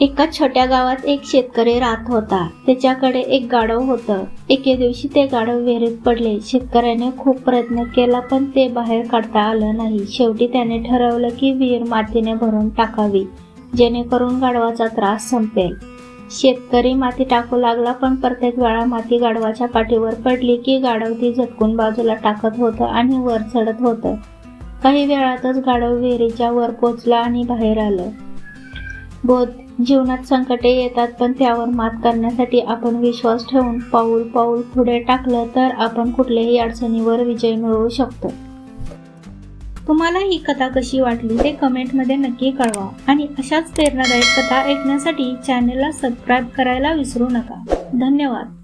एका छोट्या गावात एक शेतकरी राहत होता. त्याच्याकडे एक गाढव होतं. एके दिवशी ते गाढव विहिरीत पडले. शेतकऱ्याने खूप प्रयत्न केला पण ते बाहेर काढता आलं नाही. शेवटी त्याने ठरवलं की विहीर मातीने भरून टाकावी जेणेकरून गाढवाचा त्रास संपेल. शेतकरी माती टाकू लागला पण प्रत्येक वेळा माती गाढवाच्या पाठीवर पडली की गाढव ती झटकून बाजूला टाकत होतं आणि वर चढत होतं. काही वेळातच गाढव विहिरीच्या वर पोचला आणि बाहेर आलं. बोध जीवनात संकटे येतात पण त्यावर मात करण्यासाठी आपण विश्वास ठेवून पाऊल पाऊल पुढे टाकलं तर आपण कुठल्याही अडचणीवर विजय मिळवू शकतो. तुम्हाला ही कथा कशी वाटली ते कमेंटमध्ये नक्की कळवा आणि अशाच प्रेरणादायक कथा ऐकण्यासाठी चॅनलला सबस्क्राईब करायला विसरू नका. धन्यवाद.